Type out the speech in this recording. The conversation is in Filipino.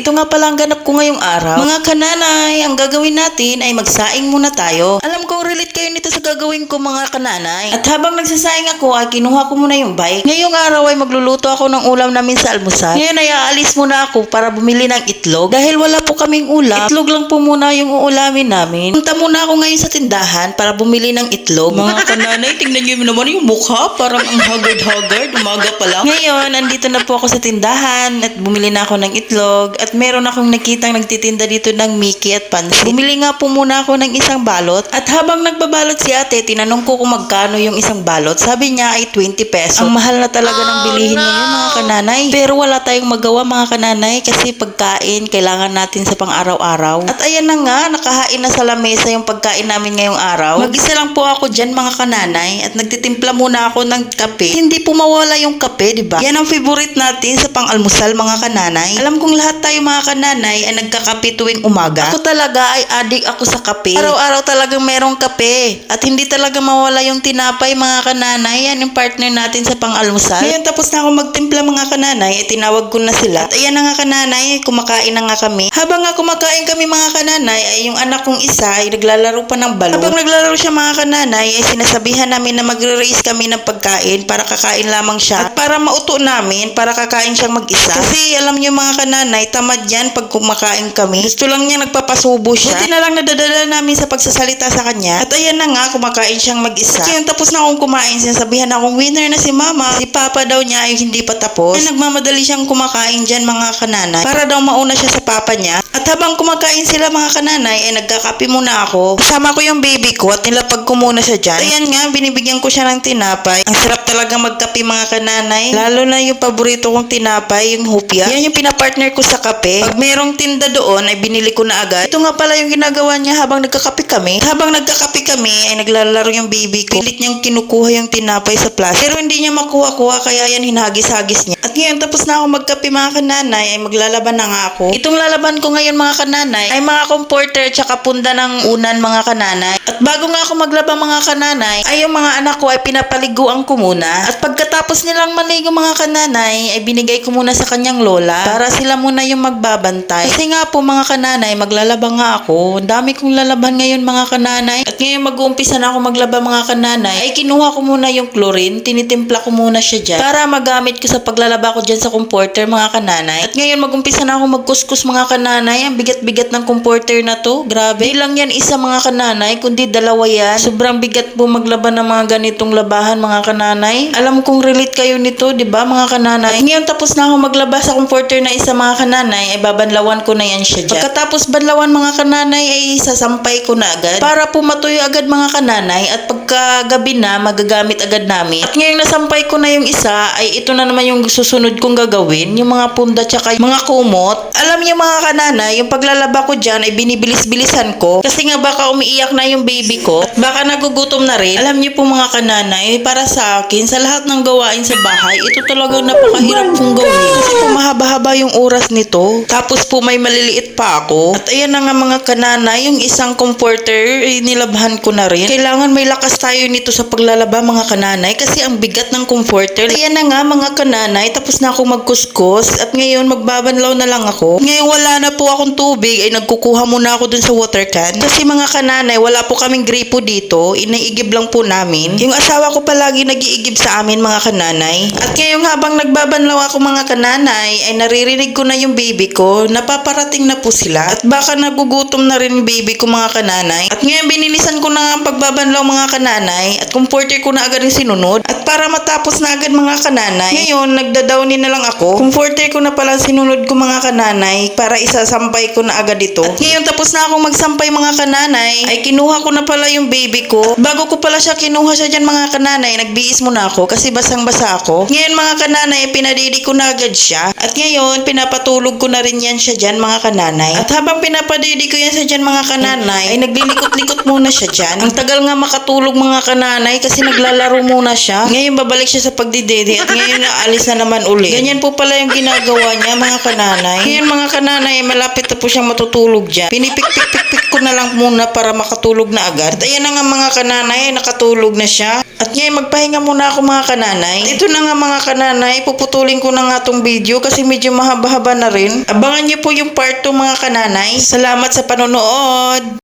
Ito nga pala ang ganap ko ngayong araw. Mga kananay, ang gagawin natin ay magsaing muna tayo. Alam kong relate kayo nito sa gagawin ko mga kananay. At habang nagsasaing ako ay kinuha ko muna yung bike. Ngayong araw ay magluluto ako ng ulam namin sa almusal. Ngayon ay aalis muna ako para bumili ng itlog. Dahil wala po kaming ulam, itlog lang po muna yung uulamin namin. Punta muna ako ngayon sa tindahan para bumili ng itlog. Mga kananay, tingnan niyo naman yung mukha. Parang ang haggard-haggard. Umaga pa lang. Ngayon, andito na po ako sa tindahan at bumili na ako ng itlog. At meron akong nakitang nagtitinda dito ng Mickey at Pansit. Bumili nga po muna ako ng isang balot. At habang nagbabalot si ate, tinanong ko kung magkano yung isang balot. Sabi niya ay 20 pesos. Ang mahal na talaga ng bilihin ngayon mga kananay. Pero wala tayong magawa mga kananay kasi pagkain kailangan natin sa pang-araw-araw. At ayan na nga, nakahain na sa lamesa yung pagkain namin ngayong araw. Mag-isa lang po ako dyan mga kananay at nagtitimpla muna ako ng kape. Hindi po mawala yung kape, di ba? Yan ang favorite natin sa pang-almusal mga kananay. Alam kong lahat tayo mga kananay ay nagkakape tuwing umaga. Ako talaga ay adik ako sa kape. Araw-araw talagang merong kape. At hindi talaga mawala yung tinapay mga kananay. Yan yung partner natin sa pang-almusal. Ngayon tapos na ako magtimpla mga kananay, ay tinawag ko na sila. At ayan na nga kananay, kumakain na nga kami. Habang nga kumakain kami mga kananay, ay yung anak kong isa ay naglalaro pa ng balon. Habang naglalaro siya mga kananay, ay sinasabihan namin na magre-raise kami ng pagkain para kakain lamang siya. At para mauto namin, para kakain siyang mag-isa. Kasi alam niyo mga kananay, tamad yan pag kumakain kami. Gusto lang niya nagpapasubo siya. Buti na lang nadadala namin sa pagsasalita sa kanya. At ayan na nga, kumakain siyang mag-isa. At yung tapos na akong kumain, sinasabihan akong winner na si mama. Si papa daw niya ay hindi pa tapos. Ay, nagmamadali siyang kumakain dyan mga kananay. Para daw mauna siya sa papa niya. At habang kumakain sila mga kananay, ay nagkakape muna ako. Kasama ko yung baby ko at nilapag ko muna siya dyan. Ayan nga, binibigyan ko siya ng tinapay. Ang sarap talaga magkape mga kananay. Lalo na yung paborito kong tinapay, yung hupya. Yan yung pinapartner ko sa kape. Pag merong tinda doon, ay binili ko na agad. Ito nga pala yung ginagawa niya habang nagkakape kami. Habang nagkakape kami, ay naglalaro yung baby ko. Pilit niyang kinukuha yung tinapay sa plastic. Pero hindi niya makuha-kuha, kaya yan hinagis-hagis niya. At ngayon, tapos na ako magkape mga kananay, ay maglalaban na nga ako. Itong lalaban ko ngayon mga kananay, ay mga comporter tsaka punda ng unan mga kananay. At bago nga ako maglaba mga kananay, ay yung mga anak ko ay pinapaliguan ko muna. At pagkatapos nilang maligo mga kananay, ay binigay ko muna sa kanyang lola para sila muna yung magbabantay. Kasi nga po mga kananay, maglalaba nga ako. Ang dami kong lalaban ngayon mga kananay. At ngayon mag-uumpisa na ako maglaba mga kananay, ay kinuha ko muna yung chlorine, tinitimpla ko muna siya dyan para magamit ko sa paglalaba ko dyan sa comporter mga kananay. At ngayon mag-umpisa na ako magkuskus mga kananay. Ang bigat-bigat ng comporter na to. Grabe. Hindi lang yan isa mga kananay, kundi dalawa yan. Sobrang bigat po maglaban ng mga ganitong labahan mga kananay. Alam kong relate kayo nito, di ba mga kananay? Ngayon tapos na ako maglaba sa comforter na isa mga kananay, ay babanlawan ko na yan siya dyan. Pagkatapos banlawan mga kananay, ay sasampay ko na agad para po matuyo agad mga kananay at pagkagabi na, magagamit agad namin. At ngayong nasampay ko na yung isa, ay ito na naman yung susunod kong gagawin, yung mga punda tsaka yung mga kumot. Alam niyo mga kananay, yung paglalaba ko dyan ay binibilis-bilisan ko kasi nga baka umiiyak na yung baby ko at baka nagugutom na rin. Alam niyo po mga kananay, para sa akin, sa lahat ng gawain sa bahay, ito talagang napakahirap kong gawin. Kasi po mahaba-haba yung oras nito. Tapos po may maliliit pa ako. At ayan na nga mga kananay, yung isang comforter, eh, nilabhan ko na rin. Kailangan may lakas tayo nito sa paglalaba mga kananay kasi ang bigat ng comforter. Ayan na nga mga kananay, tapos na ako magkuskus at ngayon magbabanlaw na lang ako. Ngayon wala na po akong tubig ay nagkukuha muna ako dun sa water can. Kasi mga kananay, wala po kaming gripo dito, inaigib lang po namin. Yung asawa ko palagi nag-iigib sa amin mga kananay. At ngayong habang nagbabanlaw ako mga kananay, ay naririnig ko na yung baby ko, napaparating na po sila. At baka nagugutom na rin baby ko mga kananay. At ngayon binilisan ko na nga ang pagbabanlaw mga kananay at comforter ko na agad yung sinunod. At para matapos na agad mga kananay, ngayon nagdadownin na lang ako. Comforter ko na pala sinunod ko mga kananay para isasampay ko na agad ito. At ngayon tapos na akong magsampay mga kananay, ay kinuha ko na pala yung baby ko. At bago ko pala siya kinuha siya dyan mga kananay, nagbiis muna ako kasi basang basa ako. Ngayon mga kananay, pinadidi ko na agad siya. At ngayon, pinapatulog ko na rin yan siya dyan mga kananay. At habang pinapadidi ko yan sa dyan mga kananay, ay naglilikot-likot muna siya dyan. Ang tagal nga makatulog mga kananay kasi naglalaro muna siya. Ngayon babalik siya sa pagdididi at ngayon naalis na naman uli. Ganyan po pala yung ginagawa niya mga kananay. Ngayon mga kananay, malapit na po siyang matutulog dyan. Pinipik-pik-pik ko na lang muna para makatulog na agad. At ayan na nga mga kananay, nakatulog na siya. At ngayon magpahinga muna ako mga kananay. Ito na nga mga kananay, puputulin ko na nga tong video kasi medyo mahaba-haba na rin. Abangan niyo po yung part 2 mga kananay. Salamat sa panonood!